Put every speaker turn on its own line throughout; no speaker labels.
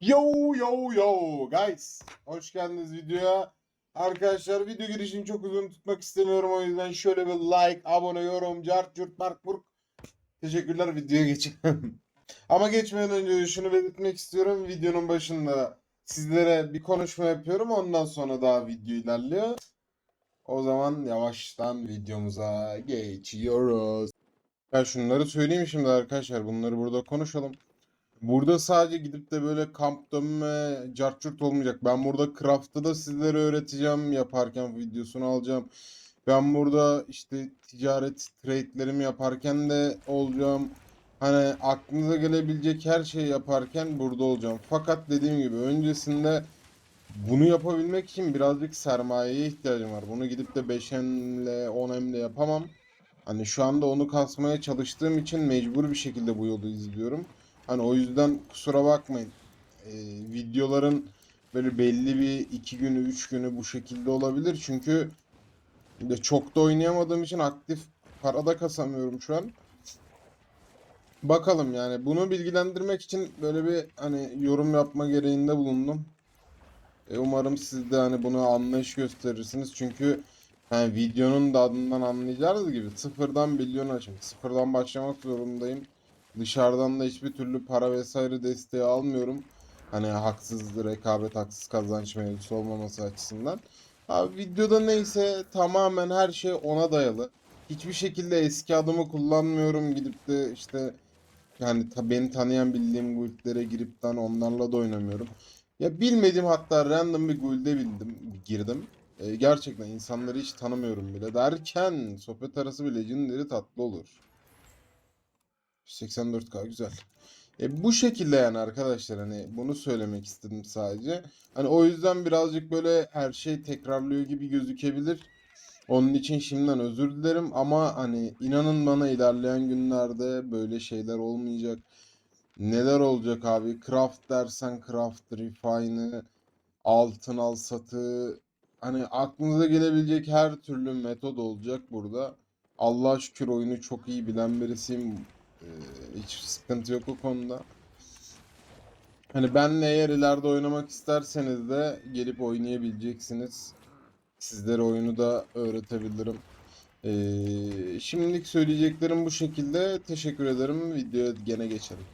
Yo yo yo guys. Hoş geldiniz videoya. Arkadaşlar video girişini çok uzun tutmak istemiyorum o yüzden şöyle bir like, abone, yorum, cart, curt, mark, burk. Teşekkürler videoya geçelim. Ama geçmeden önce şunu belirtmek istiyorum. Videonun başında sizlere bir konuşma yapıyorum. Ondan sonra daha video ilerliyor. O zaman yavaştan videomuza geçiyoruz. Ben şunları söyleyeyim şimdi arkadaşlar. Bunları burada konuşalım. Burada sadece gidip de böyle kamp dönme, carçurt olmayacak. Ben burada craft'ı da sizlere öğreteceğim. Yaparken videosunu alacağım. Ben burada işte ticaret trade'lerimi yaparken de olacağım. Hani aklınıza gelebilecek her şeyi yaparken burada olacağım. Fakat dediğim gibi öncesinde bunu yapabilmek için birazcık sermayeye ihtiyacım var. Bunu gidip de 5M'le 10M'le yapamam. Hani şu anda onu kasmaya çalıştığım için mecbur bir şekilde bu yolu izliyorum. Hani o yüzden kusura bakmayın. Ee, videoların böyle belli bir iki günü, üç günü bu şekilde olabilir. Çünkü de çok da oynayamadığım için aktif para da kasamıyorum şu an. Bakalım yani bunu bilgilendirmek için böyle bir hani yorum yapma gereğinde bulundum. E, umarım siz de hani buna anlayış gösterirsiniz. Çünkü yani videonun da adından anlayacağınız gibi sıfırdan milyon açım. Sıfırdan başlamak zorundayım. Dışarıdan da hiçbir türlü para vesaire desteği almıyorum. Hani haksız rekabet, haksız kazanç mevzusu olmaması açısından. Abi videoda neyse tamamen her şey ona dayalı. Hiçbir şekilde eski adımı kullanmıyorum. Gidip de işte yani ta, beni tanıyan bildiğim guildlere girip de hani onlarla da oynamıyorum. Ya bilmediğim hatta random bir guild'e bildim, girdim. Ee, gerçekten insanları hiç tanımıyorum bile derken sohbet arası bir legendary tatlı olur. 84k güzel. E, bu şekilde yani arkadaşlar hani bunu söylemek istedim sadece. Hani o yüzden birazcık böyle her şey tekrarlıyor gibi gözükebilir. Onun için şimdiden özür dilerim ama hani inanın bana ilerleyen günlerde böyle şeyler olmayacak. Neler olacak abi? Craft dersen craft, refine'ı, altın al satı hani aklınıza gelebilecek her türlü metod olacak burada. Allah'a şükür oyunu çok iyi bilen birisiyim. Ee, hiç sıkıntı yok o konuda. Hani benle eğer ileride oynamak isterseniz de gelip oynayabileceksiniz. Sizlere oyunu da öğretebilirim. Ee, şimdilik söyleyeceklerim bu şekilde. Teşekkür ederim. Videoya gene geçelim.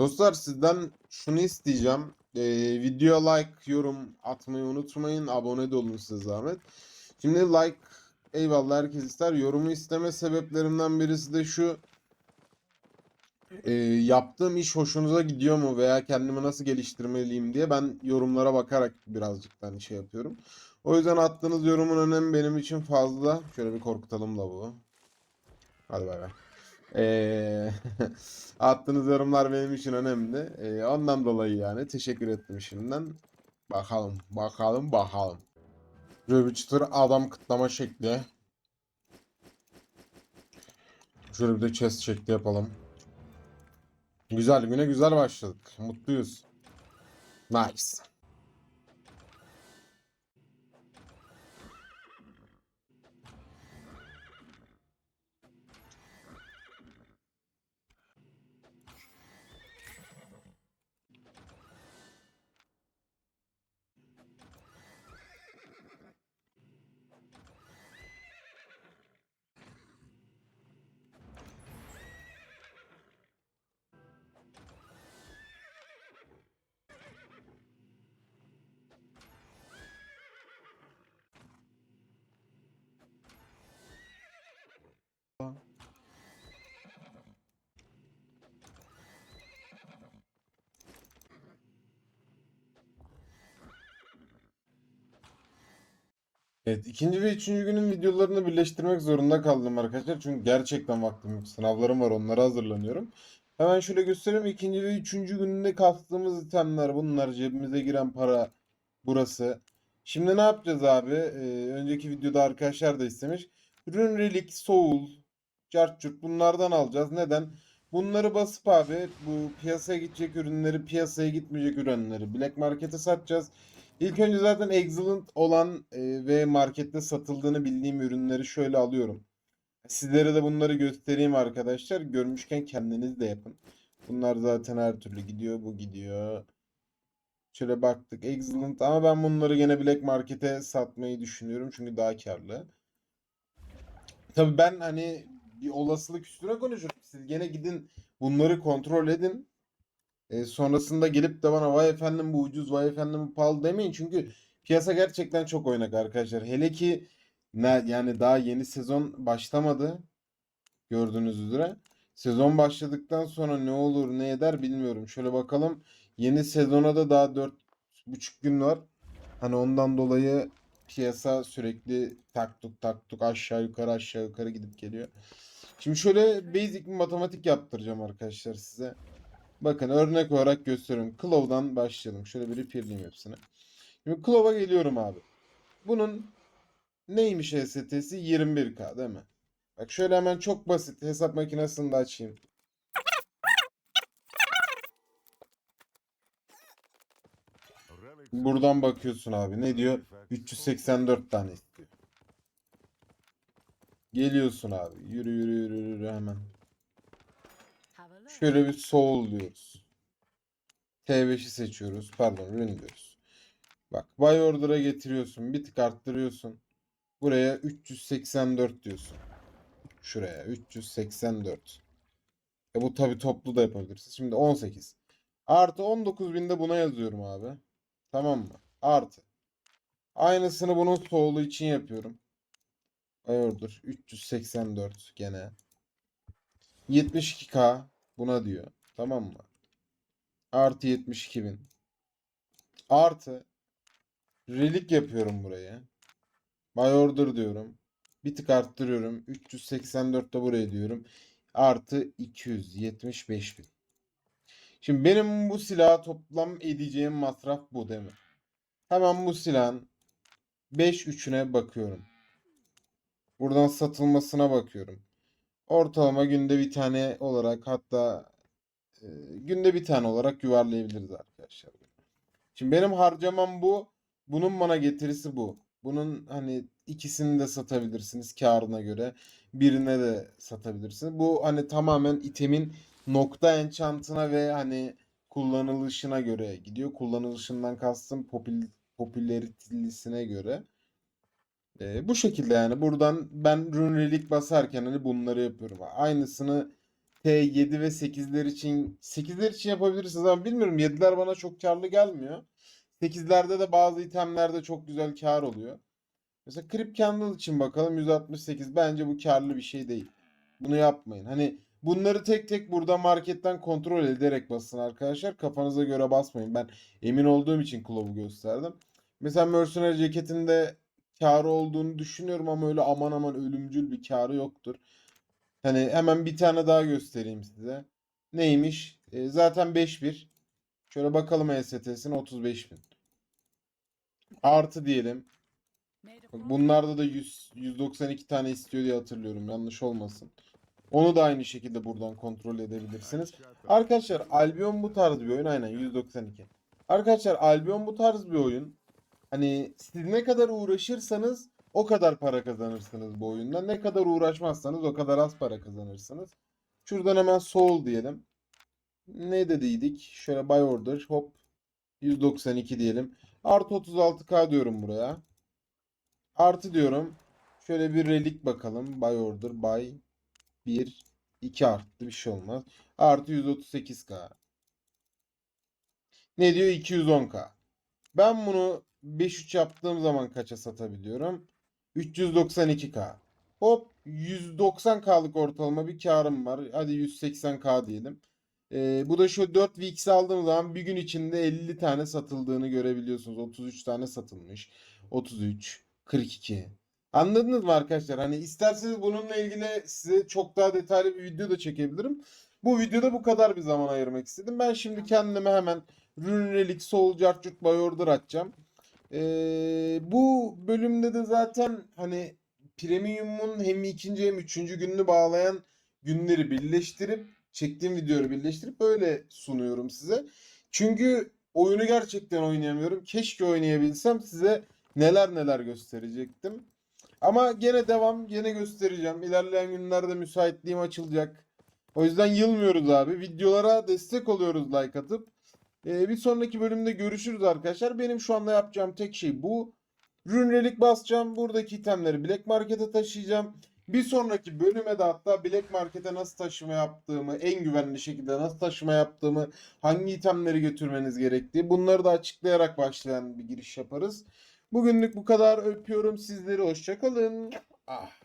Dostlar sizden şunu isteyeceğim. Ee, videoya like, yorum atmayı unutmayın. Abone de olun size zahmet. Şimdi like eyvallah herkes ister. Yorumu isteme sebeplerimden birisi de şu. Ee, yaptığım iş hoşunuza gidiyor mu veya kendimi nasıl geliştirmeliyim diye ben yorumlara bakarak birazcık hani şey yapıyorum. O yüzden attığınız yorumun önemi benim için fazla. Şöyle bir korkutalım da bu. Hadi bay bay. Ee, attığınız yorumlar benim için önemli. Ee, ondan dolayı yani teşekkür ettim şimdiden. Bakalım, bakalım, bakalım. Şöyle bir çıtır adam kıtlama şekli. Şöyle bir de chest şekli yapalım. Güzel, güne güzel başladık. Mutluyuz. Nice. Evet, ikinci ve üçüncü günün videolarını birleştirmek zorunda kaldım arkadaşlar. Çünkü gerçekten vaktim yok. Sınavlarım var, onlara hazırlanıyorum. Hemen şöyle göstereyim. İkinci ve üçüncü gününde kastığımız itemler bunlar. Cebimize giren para burası. Şimdi ne yapacağız abi? Ee, önceki videoda arkadaşlar da istemiş. Rune Relic, Soul, Cart Curt bunlardan alacağız. Neden? Bunları basıp abi bu piyasaya gidecek ürünleri, piyasaya gitmeyecek ürünleri Black Market'e satacağız. İlk önce zaten excellent olan e, ve markette satıldığını bildiğim ürünleri şöyle alıyorum. Sizlere de bunları göstereyim arkadaşlar. Görmüşken kendiniz de yapın. Bunlar zaten her türlü gidiyor. Bu gidiyor. Şöyle baktık. Excellent ama ben bunları gene Black Market'e satmayı düşünüyorum. Çünkü daha karlı. Tabii ben hani bir olasılık üstüne konuşuyorum. Siz gene gidin bunları kontrol edin. E, sonrasında gelip de bana vay efendim bu ucuz vay efendim bu pahalı demeyin. Çünkü piyasa gerçekten çok oynak arkadaşlar. Hele ki ne, yani daha yeni sezon başlamadı. Gördüğünüz üzere. Sezon başladıktan sonra ne olur ne eder bilmiyorum. Şöyle bakalım. Yeni sezona da daha 4,5 gün var. Hani ondan dolayı piyasa sürekli taktuk taktuk aşağı yukarı aşağı yukarı gidip geliyor. Şimdi şöyle basic bir matematik yaptıracağım arkadaşlar size. Bakın örnek olarak gösteriyorum. Clove'dan başlayalım. Şöyle bir repairleyeyim hepsini. Şimdi Clove'a geliyorum abi. Bunun neymiş HST'si? 21K değil mi? Bak şöyle hemen çok basit hesap makinesini de açayım. Buradan bakıyorsun abi. Ne diyor? 384 tane istiyor. Geliyorsun abi. Yürü yürü yürü yürü hemen. Şöyle bir soul diyoruz. T5'i seçiyoruz. Pardon rune diyoruz. Bak buy order'a getiriyorsun. Bir tık arttırıyorsun. Buraya 384 diyorsun. Şuraya 384. E bu tabi toplu da yapabilirsin. Şimdi 18. Artı 19 binde buna yazıyorum abi. Tamam mı? Artı. Aynısını bunun soğulu için yapıyorum. Buy order 384 gene. 72k buna diyor. Tamam mı? Artı 72 bin. Artı relik yapıyorum buraya. Buy order diyorum. Bir tık arttırıyorum. 384 de buraya diyorum. Artı 275 bin. Şimdi benim bu silaha toplam edeceğim masraf bu değil mi? Hemen bu silahın 5 3'üne bakıyorum. Buradan satılmasına bakıyorum. Ortalama günde bir tane olarak hatta e, günde bir tane olarak yuvarlayabiliriz arkadaşlar. Şimdi benim harcamam bu. Bunun bana getirisi bu. Bunun hani ikisini de satabilirsiniz karına göre. Birine de satabilirsiniz. Bu hani tamamen itemin nokta enchantına ve hani kullanılışına göre gidiyor. Kullanılışından kastım popül popülaritesine göre. Ee, bu şekilde yani buradan ben runelik basarken hani bunları yapıyorum. Aynısını T7 ve 8'ler için 8'ler için yapabilirsiniz ama bilmiyorum 7'ler bana çok karlı gelmiyor. 8'lerde de bazı itemlerde çok güzel kar oluyor. Mesela Crip Candle için bakalım 168 bence bu karlı bir şey değil. Bunu yapmayın. Hani bunları tek tek burada marketten kontrol ederek basın arkadaşlar. Kafanıza göre basmayın. Ben emin olduğum için kılavu gösterdim. Mesela Mercenary ceketinde karı olduğunu düşünüyorum ama öyle aman aman ölümcül bir karı yoktur. Hani hemen bir tane daha göstereyim size. Neymiş? E, zaten 5-1. Şöyle bakalım EST'sine 35 bin. Artı diyelim. Bak bunlarda da 100, 192 tane istiyor diye hatırlıyorum. Yanlış olmasın. Onu da aynı şekilde buradan kontrol edebilirsiniz. Arkadaşlar Albion bu tarz bir oyun. Aynen 192. Arkadaşlar Albion bu tarz bir oyun. Hani siz ne kadar uğraşırsanız o kadar para kazanırsınız bu oyunda. Ne kadar uğraşmazsanız o kadar az para kazanırsınız. Şuradan hemen Soul diyelim. Ne dediydik? Şöyle buy order hop 192 diyelim. Artı 36k diyorum buraya. Artı diyorum. Şöyle bir relik bakalım. Buy order buy 1 2 arttı bir şey olmaz. Artı 138k. Ne diyor? 210k. Ben bunu 5-3 yaptığım zaman kaça satabiliyorum? 392k. Hop 190k'lık ortalama bir karım var. Hadi 180k diyelim. Ee, bu da şu 4 VX aldığım zaman bir gün içinde 50 tane satıldığını görebiliyorsunuz. 33 tane satılmış. 33, 42. Anladınız mı arkadaşlar? Hani isterseniz bununla ilgili size çok daha detaylı bir video da çekebilirim. Bu videoda bu kadar bir zaman ayırmak istedim. Ben şimdi kendime hemen Runirelik Soul Cartcut by Order açacağım. Ee, bu bölümde de zaten hani Premium'un hem ikinci hem üçüncü gününü bağlayan günleri birleştirip çektiğim videoları birleştirip böyle sunuyorum size. Çünkü oyunu gerçekten oynayamıyorum. Keşke oynayabilsem size neler neler gösterecektim. Ama gene devam, gene göstereceğim. İlerleyen günlerde müsaitliğim açılacak. O yüzden yılmıyoruz abi. Videolara destek oluyoruz like atıp. Ee, bir sonraki bölümde görüşürüz arkadaşlar. Benim şu anda yapacağım tek şey bu. Rünrelik basacağım. Buradaki itemleri Black Market'e taşıyacağım. Bir sonraki bölüme de hatta Black Market'e nasıl taşıma yaptığımı, en güvenli şekilde nasıl taşıma yaptığımı, hangi itemleri götürmeniz gerektiği bunları da açıklayarak başlayan bir giriş yaparız. Bugünlük bu kadar. Öpüyorum sizleri. Hoşçakalın. Ah.